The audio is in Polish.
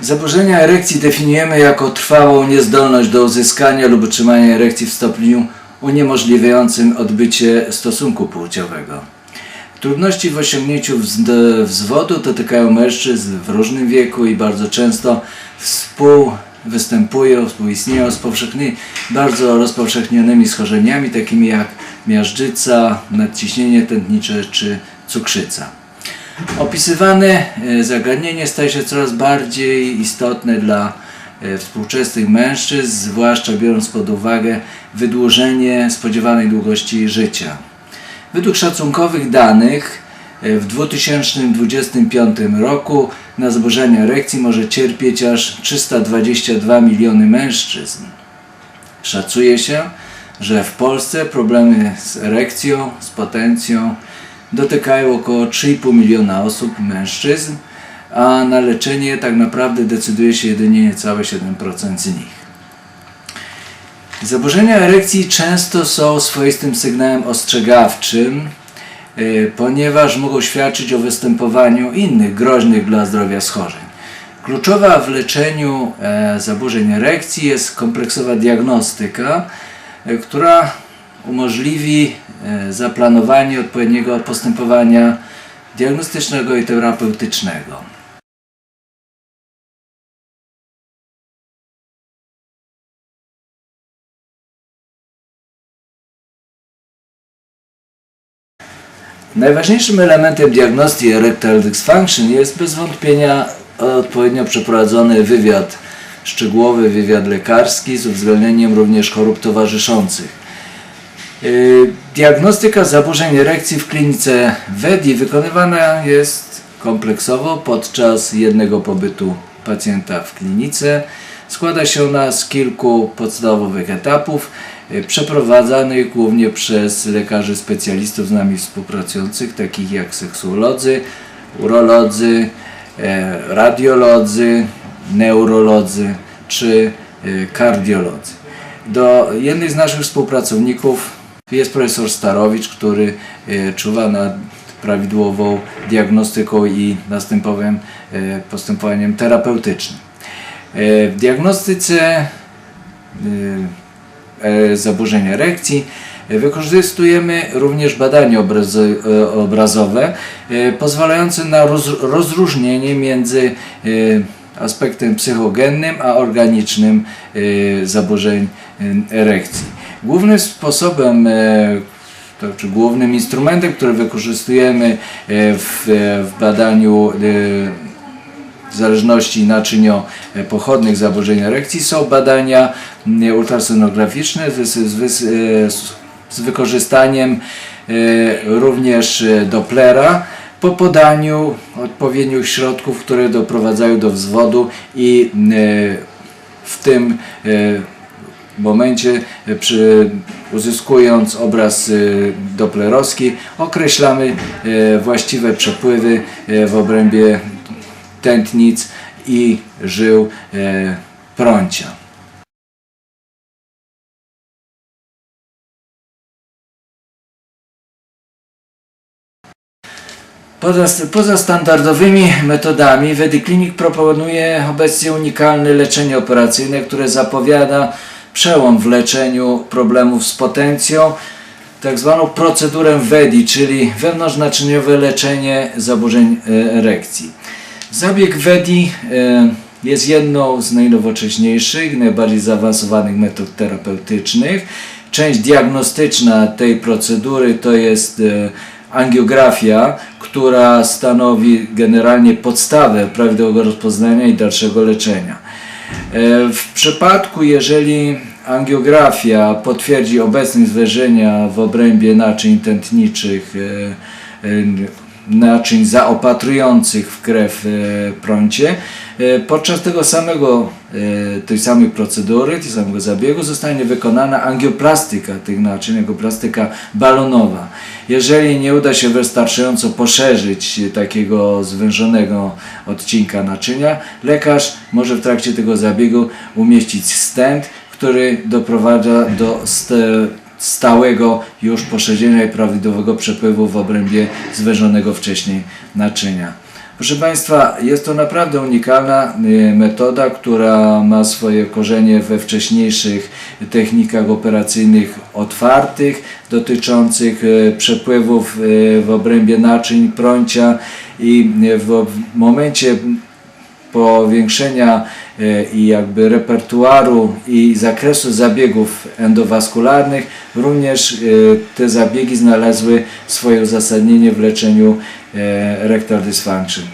Zaburzenia erekcji definiujemy jako trwałą niezdolność do uzyskania lub utrzymania erekcji w stopniu uniemożliwiającym odbycie stosunku płciowego. Trudności w osiągnięciu wzwodu dotykają mężczyzn w różnym wieku i bardzo często współwystępują, współistnieją z powszechnymi, bardzo rozpowszechnionymi schorzeniami takimi jak miażdżyca, nadciśnienie tętnicze czy cukrzyca. Opisywane e, zagadnienie staje się coraz bardziej istotne dla e, współczesnych mężczyzn, zwłaszcza biorąc pod uwagę wydłużenie spodziewanej długości życia. Według szacunkowych danych e, w 2025 roku na zaburzenia erekcji może cierpieć aż 322 miliony mężczyzn. Szacuje się, że w Polsce problemy z erekcją, z potencją dotykają około 3,5 miliona osób, mężczyzn, a na leczenie tak naprawdę decyduje się jedynie niecałe 7% z nich. Zaburzenia erekcji często są swoistym sygnałem ostrzegawczym, y, ponieważ mogą świadczyć o występowaniu innych groźnych dla zdrowia schorzeń. Kluczowa w leczeniu e, zaburzeń erekcji jest kompleksowa diagnostyka, e, która umożliwi e, zaplanowanie odpowiedniego postępowania diagnostycznego i terapeutycznego. Najważniejszym elementem diagnostyki erectile dysfunction jest bez wątpienia odpowiednio przeprowadzony wywiad szczegółowy, wywiad lekarski z uwzględnieniem również chorób towarzyszących. Yy, Diagnostyka zaburzeń erekcji w klinice WEDI wykonywana jest kompleksowo podczas jednego pobytu pacjenta w klinice. Składa się ona z kilku podstawowych etapów, yy, przeprowadzanych głównie przez lekarzy specjalistów z nami współpracujących, takich jak seksuolodzy, urolodzy, e, radiolodzy, neurolodzy czy e, kardiolodzy. Do jednych z naszych współpracowników jest profesor Starowicz, który e, czuwa nad prawidłową diagnostyką i następowym e, postępowaniem terapeutycznym. E, W diagnostyce zaburzeń erekcji. Wykorzystujemy również badania obrazo, obrazowe pozwalające na roz, rozróżnienie między aspektem psychogennym a organicznym zaburzeń erekcji. Głównym sposobem e, to, czy głównym instrumentem, który wykorzystujemy e, w, e, w badaniu zależności naczyniopochodnych zaburzeń erekcji są badania ultrasonograficzne z, wykorzystaniem również Dopplera po podaniu odpowiednich środków, które doprowadzają do wzwodu i w tym momencie e, przy, uzyskując obraz e, doplerowski określamy e, właściwe przepływy w obrębie tętnic i żył prącia. Poza, poza standardowymi metodami Clinic proponuje obecnie unikalne leczenie operacyjne, które zapowiada przełom w leczeniu problemów z potencją, tak zwaną procedurę WEDI, czyli wewnątrznaczyniowe leczenie zaburzeń e, erekcji. Zabieg WEDI e, jest jedną z najnowocześniejszych, najbardziej zaawansowanych metod terapeutycznych. Część diagnostyczna tej procedury to jest e, angiografia, która stanowi generalnie podstawę prawidłowego rozpoznania i dalszego leczenia. E, W przypadku, jeżeli angiografia potwierdzi obecność zwężenia w obrębie naczyń tętniczych, e, e, naczyń zaopatrujących w krew e, prącie, e, podczas tego samego, e, tej samej procedury, tego samego zabiegu zostanie wykonana angioplastyka tych naczyń, angioplastyka balonowa. Jeżeli nie uda się wystarczająco poszerzyć takiego zwężonego odcinka naczynia, lekarz może w trakcie tego zabiegu umieścić stent, który doprowadza do st- stałego już poszerzenia i prawidłowego przepływu w obrębie zwężonego wcześniej naczynia. Proszę Państwa, jest to naprawdę unikalna y, metoda, która ma swoje korzenie we wcześniejszych technikach operacyjnych otwartych, dotyczących y, przepływów y, w obrębie naczyń prącia i w momencie powiększenia i jakby repertuaru i zakresu zabiegów endowaskularnych, również e, te zabiegi znalazły swoje uzasadnienie w leczeniu e, rectal dysfunction.